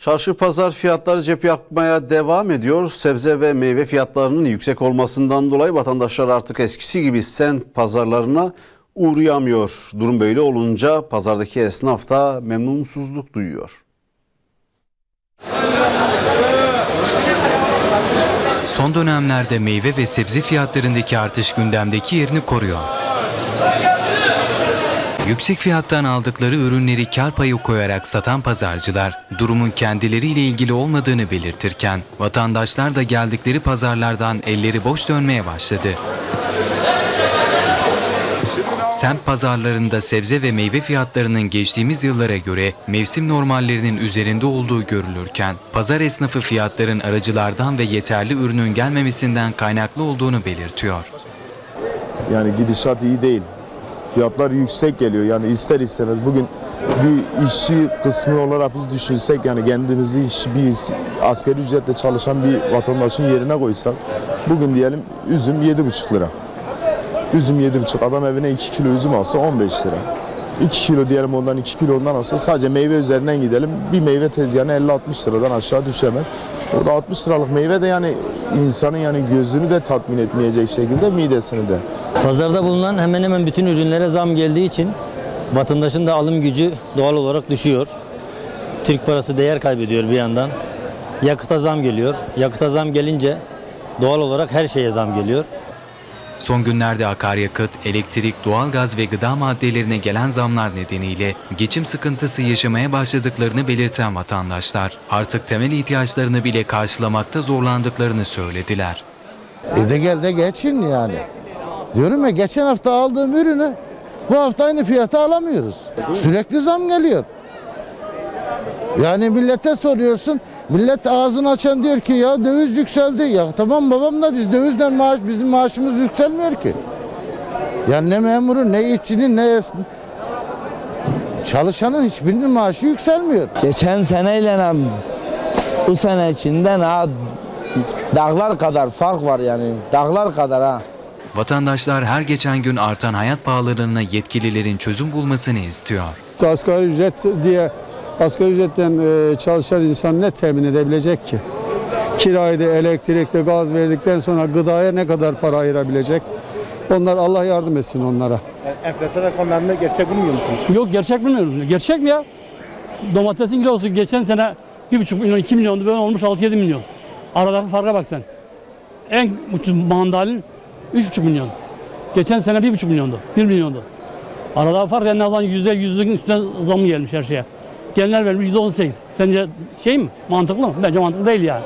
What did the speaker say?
Çarşı pazar fiyatları cep yakmaya devam ediyor. Sebze ve meyve fiyatlarının yüksek olmasından dolayı vatandaşlar artık eskisi gibi sent pazarlarına uğrayamıyor. Durum böyle olunca pazardaki esnaf da memnunsuzluk duyuyor. Son dönemlerde meyve ve sebze fiyatlarındaki artış gündemdeki yerini koruyor. Yüksek fiyattan aldıkları ürünleri kar payı koyarak satan pazarcılar durumun kendileriyle ilgili olmadığını belirtirken vatandaşlar da geldikleri pazarlardan elleri boş dönmeye başladı. Semt pazarlarında sebze ve meyve fiyatlarının geçtiğimiz yıllara göre mevsim normallerinin üzerinde olduğu görülürken pazar esnafı fiyatların aracılardan ve yeterli ürünün gelmemesinden kaynaklı olduğunu belirtiyor. Yani gidişat iyi değil. Fiyatlar yüksek geliyor. Yani ister istemez bugün bir işçi kısmı olarak biz düşünsek yani kendimizi iş, bir asgari ücretle çalışan bir vatandaşın yerine koysak bugün diyelim üzüm 7,5 lira. Üzüm 7,5 adam evine 2 kilo üzüm alsa 15 lira. 2 kilo diyelim ondan 2 kilo ondan alsa sadece meyve üzerinden gidelim. Bir meyve tezgahına 50-60 liradan aşağı düşemez. Orada 60 liralık meyve de yani insanın yani gözünü de tatmin etmeyecek şekilde midesini de. Pazarda bulunan hemen hemen bütün ürünlere zam geldiği için vatandaşın da alım gücü doğal olarak düşüyor. Türk parası değer kaybediyor bir yandan. Yakıta zam geliyor. Yakıta zam gelince doğal olarak her şeye zam geliyor. Son günlerde akaryakıt, elektrik, doğalgaz ve gıda maddelerine gelen zamlar nedeniyle geçim sıkıntısı yaşamaya başladıklarını belirten vatandaşlar artık temel ihtiyaçlarını bile karşılamakta zorlandıklarını söylediler. E de gel de geçin yani. Diyorum ya geçen hafta aldığım ürünü bu hafta aynı fiyata alamıyoruz. Sürekli zam geliyor. Yani millete soruyorsun. Millet ağzını açan diyor ki ya döviz yükseldi. Ya tamam babam da biz dövizden maaş bizim maaşımız yükselmiyor ki. Yani ne memurun ne işçinin ne çalışanın hiçbirinin maaşı yükselmiyor. Geçen seneyle bu sene içinden ha dağlar kadar fark var yani. Dağlar kadar ha. Vatandaşlar her geçen gün artan hayat pahalılığına yetkililerin çözüm bulmasını istiyor. Asgari ücret diye asgari ücretten e, çalışan insan ne temin edebilecek ki? Kirayı da elektrikte gaz verdikten sonra gıdaya ne kadar para ayırabilecek? Onlar Allah yardım etsin onlara. Enflasyon rakamlarını gerçek bulmuyor musunuz? Yok gerçek bilmiyorum. Gerçek mi ya? Domatesin kilosu geçen sene 1,5 milyon, 2 milyondu. Böyle olmuş 6-7 milyon. Aradaki farka bak sen. En ucuz mandalin 3,5 milyon. Geçen sene 1,5 milyondu. 1 milyondu. Aradaki fark en azından %100'ün üstüne zamı gelmiş her şeye. Gelenler vermiş %18. Sence şey mi? Mantıklı mı? Bence mantıklı değil yani.